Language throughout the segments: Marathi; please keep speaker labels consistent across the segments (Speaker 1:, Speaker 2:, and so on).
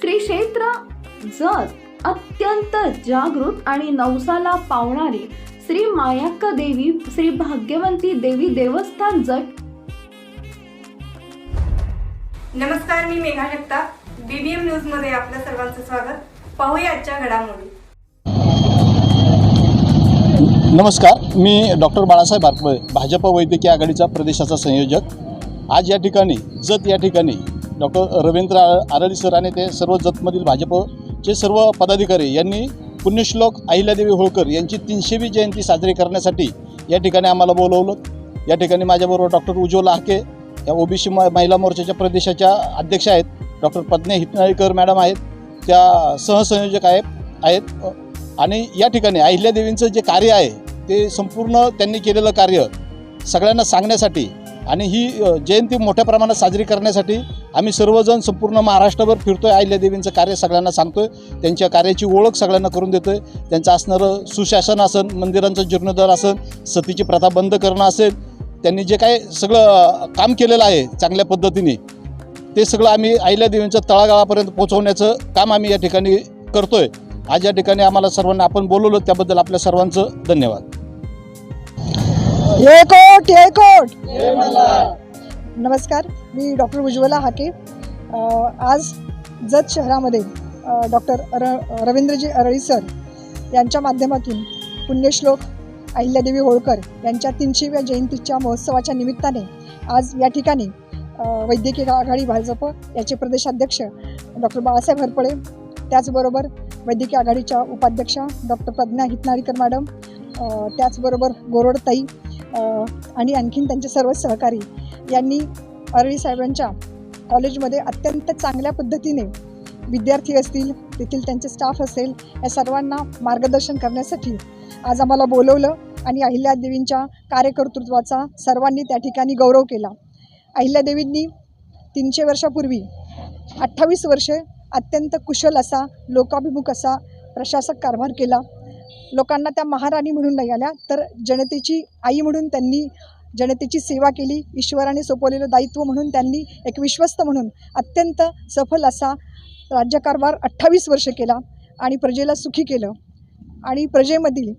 Speaker 1: श्री क्षेत्र जत अत्यंत जागृत आणि नवसाला पावणारी श्री मायाक्का देवी श्री भाग्यवंती देवी देवस्थान जट
Speaker 2: नमस्कार मी मेघा जगताप. बीबीएम न्यूजमध्ये आपल्या सर्वांचं स्वागत. पाहूया आजच्या घडामोडी.
Speaker 3: नमस्कार मी डॉक्टर बाळासाहेब बारपळे भाजप वैद्यकीय आघाडीचा प्रदेशाचा संयोजक. आज या ठिकाणी जत या ठिकाणी डॉक्टर रवींद्र आरळी सर आणि ते सर्व जतमधील भाजपचे सर्व पदाधिकारी यांनी पुण्यश्लोक अहिल्यादेवी होळकर यांची तीनशेवी जयंती साजरी करण्यासाठी या ठिकाणी आम्हाला बोलवलं. या ठिकाणी माझ्याबरोबर डॉक्टर उज्ज्वला हाके या ओबीसी म महिला मोर्चाच्या प्रदेशाच्या अध्यक्ष आहेत. डॉक्टर पद्मे हितनाळीकर मॅडम आहेत. त्या सहसंयोजक आहेत आहेत. आणि या ठिकाणी अहिल्यादेवींचं जे कार्य आहे ते संपूर्ण त्यांनी केलेलं कार्य सगळ्यांना सांगण्यासाठी आणि ही जयंती मोठ्या प्रमाणात साजरी करण्यासाठी आम्ही सर्वजण संपूर्ण महाराष्ट्रभर फिरतोय. अहिल्यादेवींचं कार्य सगळ्यांना सांगतोय. त्यांच्या कार्याची ओळख सगळ्यांना करून देतोय. त्यांचं असणारं सुशासन असन मंदिरांचं जीर्णोद्धार असन सतीची प्रथा बंद करणं असेल त्यांनी जे काय सगळं काम केलेलं आहे चांगल्या पद्धतीने ते सगळं आम्ही अहिल्यादेवींचं तळागाळापर्यंत पोहोचवण्याचं काम आम्ही या ठिकाणी करतोय. आज या ठिकाणी आम्हाला सर्वांना आपण बोलवलं त्याबद्दल आपल्या सर्वांचं धन्यवाद.
Speaker 4: कोट. कोट नमस्कार मी डॉक्टर उज्ज्वला हाके. आज जत शहरामध्ये डॉक्टर र रवींद्रजी अरळी सर यांच्या माध्यमातून पुण्यश्लोक अहिल्यादेवी होळकर यांच्या तीनशेव्या जयंतीच्या महोत्सवाच्या निमित्ताने आज या ठिकाणी वैद्यकीय आघाडी भाजप याचे प्रदेशाध्यक्ष डॉक्टर बाळासाहेब हरपळे त्याचबरोबर वैद्यकीय आघाडीच्या उपाध्यक्षा डॉक्टर प्रज्ञा हितनारीकर मॅडम त्याचबरोबर गोरोडताई आणि आणखीन त्यांचे सर्व सहकारी यांनी अरळी साहेबांच्या कॉलेजमध्ये अत्यंत चांगल्या पद्धतीने विद्यार्थी असतील तेथील त्यांचे स्टाफ असेल या सर्वांना मार्गदर्शन करण्यासाठी आज आम्हाला बोलवलं आणि अहिल्यादेवींच्या कार्यकर्तृत्वाचा सर्वांनी त्या ठिकाणी गौरव केला. अहिल्यादेवींनी तीनशे वर्षापूर्वी अठ्ठावीस वर्षे अत्यंत कुशल असा लोकाभिमुख असा प्रशासक कारभार केला. लोकांना त्या महाराणी म्हणून नाही आल्या तर जनतेची आई म्हणून त्यांनी जनतेची सेवा केली ईश्वराने सोपवलेलं दायित्व म्हणून त्यांनी एक विश्वस्त म्हणून अत्यंत सफल असा राज्यकारभार अठ्ठावीस वर्ष केला आणि प्रजेला सुखी केलं. आणि प्रजेमधील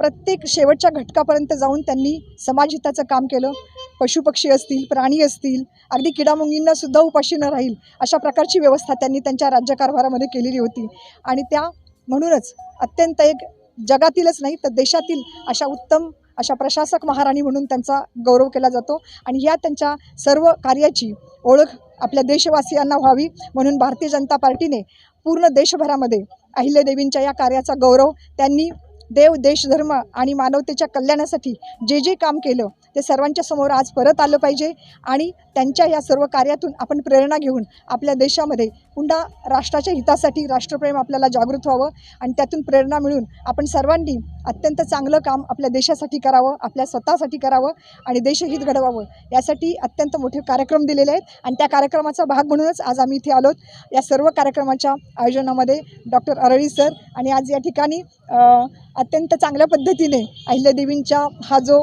Speaker 4: प्रत्येक शेवटच्या घटकापर्यंत जाऊन त्यांनी समाजहिताचं काम केलं. पशुपक्षी असतील प्राणी असतील अगदी किडामुंगींनासुद्धा उपाशी न राहील अशा प्रकारची व्यवस्था त्यांनी त्यांच्या राज्यकारभारामध्ये केलेली होती. आणि त्या म्हणूनच अत्यंत एक जगातीलच नाही तर देशातील अशा उत्तम अशा प्रशासक महाराणी म्हणून त्यांचा गौरव केला जातो. आणि या त्यांच्या सर्व कार्याची ओळख आपल्या देशवासियांना व्हावी म्हणून भारतीय जनता पार्टीने पूर्ण देशभरामध्ये अहिल्यादेवींच्या या कार्याचा गौरव त्यांनी देव देश धर्म आणि मानवतेच्या कल्याणासाठी जे जे काम केलं ते सर्वांच्या समोर आज परत आलं पाहिजे. आणि त्यांच्या या सर्व कार्यातून आपण प्रेरणा घेऊन आपल्या देशामध्ये पुन्हा राष्ट्राच्या हितासाठी राष्ट्रप्रेम आपल्याला जागृत व्हावं आणि त्यातून प्रेरणा मिळून आपण सर्वांनी अत्यंत चांगलं काम आपल्या देशासाठी करावं आपल्या स्वतःसाठी करावं आणि देशहित घडवावं. यासाठी अत्यंत मोठे कार्यक्रम दिलेले आहेत आणि त्या कार्यक्रमाचा भाग म्हणूनच आज आम्ही इथे आलोत. या सर्व कार्यक्रमाच्या आयोजनामध्ये डॉक्टर अरळी सर आणि आज या ठिकाणी अत्यंत चांगल्या पद्धतीने अहिल्यादेवींच्या हा जो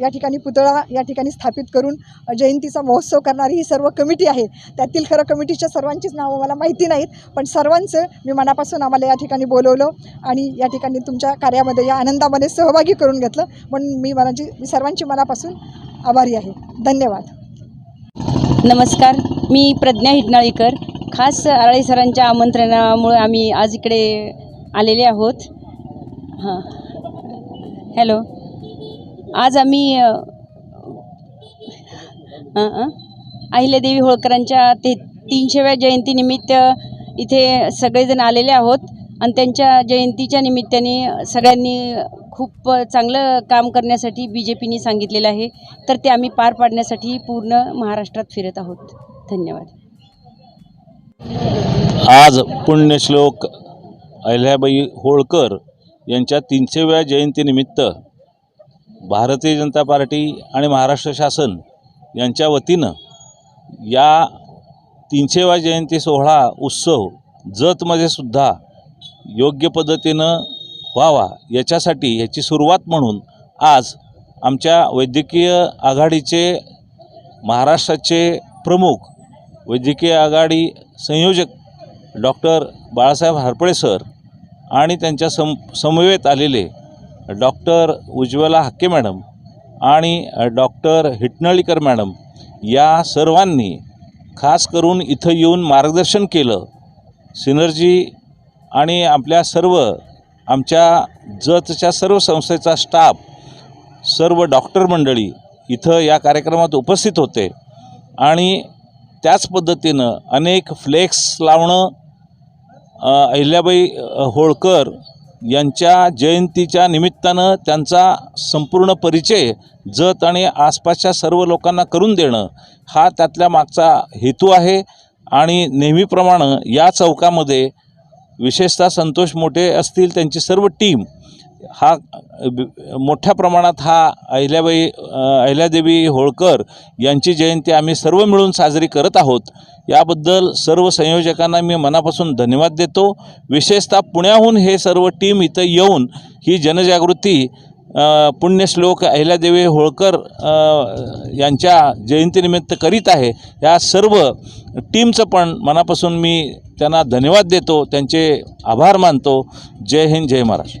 Speaker 4: या ठिकाणी पुतळा या ठिकाणी स्थापित करून जयंती जयंतीचा महोत्सव करणारी ही सर्व कमिटी आहे. त्यातील खरं कमिटीच्या सर्वांचीच नावं मला माहिती नाहीत पण सर्वांचं मी मनापासून आम्हाला या ठिकाणी बोलवलं आणि या ठिकाणी तुमच्या कार्यामध्ये या आनंदामध्ये सहभागी करून घेतलं. म्हणून मी मनाची मी सर्वांची मनापासून आभारी आहे. धन्यवाद.
Speaker 5: नमस्कार. मी प्रज्ञा हिडनाळीकर खास आरळी सरांच्या आमंत्रणामुळे आम्ही आज इकडे आलेले आहोत. हां. हॅलो. आज आम्ही अहिल्यादेवी होळकरांच्या ते तीनशेव्या जयंतीनिमित्त इथे सगळेजण आलेले आहोत. आणि त्यांच्या जयंतीच्या निमित्ताने सगळ्यांनी खूप चांगलं काम करण्यासाठी बी जे पीने सांगितलेलं आहे. तर ते आम्ही पार पाडण्यासाठी पूर्ण महाराष्ट्रात फिरत आहोत. धन्यवाद.
Speaker 6: आज पुण्यश्लोक अहिल्याबाई होळकर यांच्या तीनशेव्या जयंतीनिमित्त भारतीय जनता पार्टी आणि महाराष्ट्र शासन यांच्या वतीनं या तीनशेवा जयंती सोहळा उत्सव जतमध्ये सुद्धा योग्य पद्धतीनं व्हावा याच्यासाठी याची सुरुवात म्हणून आज आमच्या वैद्यकीय आघाडीचे महाराष्ट्राचे प्रमुख वैद्यकीय आघाडी संयोजक डॉक्टर बाळासाहेब हरपळे सर आणि त्यांच्या सम समवेत आलेले डॉक्टर उज्ज्वला हक्के मॅडम आणि डॉक्टर हिटनळीकर मॅडम या सर्वांनी खास करून इथं येऊन मार्गदर्शन केलं. सिनर्जी आणि आपल्या सर्व आमच्या जतच्या सर्व संस्थेचा स्टाफ सर्व डॉक्टर मंडळी इथं या कार्यक्रमात उपस्थित होते. आणि त्याच पद्धतीनं अनेक फ्लेक्स लावणं अहिल्याबाई होळकर यांच्या जयंतीच्या निमित्तानं त्यांचा संपूर्ण परिचय जत आणि आसपासच्या सर्व लोकांना करून देणं हा त्यातल्या मागचा हेतू आहे. आणि नेहमीप्रमाणे या चौकामध्ये विशेषतः संतोष मोठे असतील त्यांची सर्व टीम हा मोठ्या प्रमाणात हा अहिल्याबाई अहिल्यादेवी होळकर यांची जयंती आम्ही सर्व मिळून साजरी करत आहोत. याबद्दल सर्व संयोजकांना मी मनापासून धन्यवाद देतो. विशेषतः पुण्याहून हे सर्व टीम इथं येऊन ही जनजागृती पुण्यश्लोक अहिल्यादेवी होळकर यांच्या जयंतीनिमित्त करीत आहे. या सर्व टीमचं पण मनापासून मी त्यांना धन्यवाद देतो. त्यांचे आभार मानतो. जय हिंद जय महाराष्ट्र.